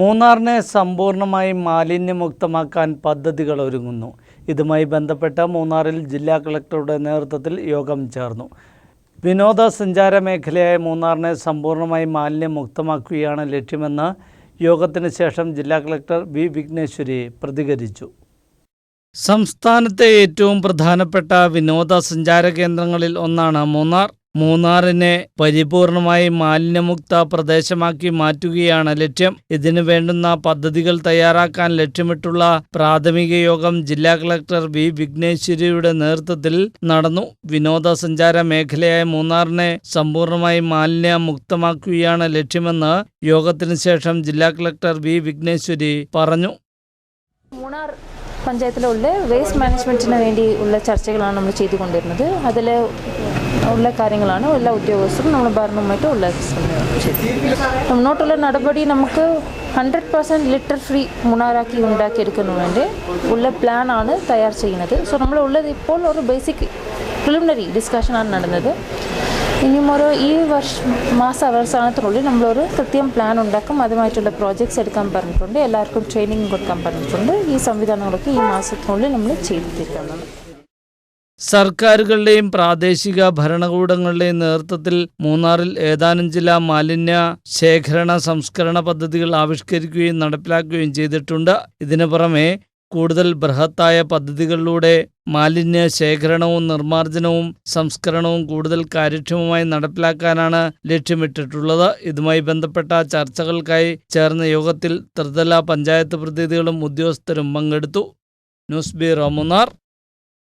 മൂന്നാറിനെ സമ്പൂർണമായി മാലിന്യമുക്തമാക്കാൻ പദ്ധതികൾ ഒരുങ്ങുന്നു. ഇതുമായി ബന്ധപ്പെട്ട് മൂന്നാറിൽ ജില്ലാ കളക്ടറുടെ നേതൃത്വത്തിൽ യോഗം ചേർന്നു. വിനോദസഞ്ചാര മേഖലയായ മൂന്നാറിനെ സമ്പൂർണമായി മാലിന്യമുക്തമാക്കുകയാണ് ലക്ഷ്യമെന്ന് യോഗത്തിന് ശേഷം ജില്ലാ കളക്ടർ വി. വിഘ്നേശ്വരി പ്രതികരിച്ചു. സംസ്ഥാനത്തെ ഏറ്റവും പ്രധാനപ്പെട്ട വിനോദസഞ്ചാര കേന്ദ്രങ്ങളിൽ ഒന്നാണ് മൂന്നാർ. മൂന്നാറിനെ പരിപൂർണമായി മാലിന്യമുക്ത പ്രദേശമാക്കി മാറ്റുകയാണ് ലക്ഷ്യം. ഇതിനു വേണ്ടുന്ന പദ്ധതികൾ തയ്യാറാക്കാൻ ലക്ഷ്യമിട്ടുള്ള പ്രാഥമിക യോഗം ജില്ലാ കളക്ടർ വി വിഘ്നേശ്വരിയുടെ നേതൃത്വത്തിൽ നടന്നു. വിനോദസഞ്ചാര മേഖലയായ മൂന്നാറിനെ സമ്പൂർണമായി മാലിന്യമുക്തമാക്കുകയാണ് ലക്ഷ്യമെന്ന് യോഗത്തിന് ശേഷം ജില്ലാ കളക്ടർ വി വിഘ്നേശ്വരി പറഞ്ഞു. പഞ്ചായത്തിലുള്ള വേസ്റ്റ് മാനേജ്മെന്റിന് വേണ്ടി ഉള്ള ചർച്ചകളാണ് നമ്മൾ ചെയ്തുകൊണ്ടിരുന്നത്. അതിൽ ഉള്ള കാര്യങ്ങളാണ് എല്ലാ ഉദ്യോഗസ്ഥരും നമ്മൾ ഭരണവുമായിട്ട് ഉള്ള ചെയ്തത് മുന്നോട്ടുള്ള നടപടി നമുക്ക് ഹൺഡ്രഡ് പെർസെൻറ്റ് ലിറ്റർ ഫ്രീ മൂന്നാറാക്കി ഉണ്ടാക്കിയെടുക്കുന്നതിന് വേണ്ടി ഉള്ള പ്ലാനാണ് തയ്യാർ ചെയ്യുന്നത് സോ നമ്മൾ ഉള്ളത് ഇപ്പോൾ ഒരു ബേസിക് പ്രിലിമിനറി ഡിസ്കഷനാണ് നടന്നത് ഇനിയും ഒരു ഈ വർഷ മാസ അവസാനത്തിനുള്ളിൽ നമ്മളൊരു കൃത്യം പ്ലാൻ ഉണ്ടാക്കും അതുമായിട്ടുള്ള പ്രോജക്ട്സ് എടുക്കാൻ പറഞ്ഞിട്ടുണ്ട് എല്ലാവർക്കും ട്രെയിനിങ് കൊടുക്കാൻ പറഞ്ഞിട്ടുണ്ട് ഈ സംവിധാനങ്ങളൊക്കെ ഈ മാസത്തിനുള്ളിൽ നമ്മൾ ചെയ്തു തീർക്കാനാണ് സർക്കാരുകളുടെയും പ്രാദേശിക ഭരണകൂടങ്ങളുടെയും നേതൃത്വത്തിൽ മൂന്നാറിൽ ഏതാനും ചില മാലിന്യ ശേഖരണ സംസ്കരണ പദ്ധതികൾ ആവിഷ്കരിക്കുകയും നടപ്പിലാക്കുകയും ചെയ്തിട്ടുണ്ട്. ഇതിനു പുറമെ കൂടുതൽ ബൃഹത്തായ പദ്ധതികളിലൂടെ മാലിന്യ ശേഖരണവും നിർമ്മാർജനവും സംസ്കരണവും കൂടുതൽ കാര്യക്ഷമമായി നടപ്പിലാക്കാനാണ് ലക്ഷ്യമിട്ടിട്ടുള്ളത്. ഇതുമായി ബന്ധപ്പെട്ട ചർച്ചകൾക്കായി ചേർന്ന യോഗത്തിൽ ത്രിതല പഞ്ചായത്ത് പ്രതിനിധികളും ഉദ്യോഗസ്ഥരും പങ്കെടുത്തു. News bureau Munnar.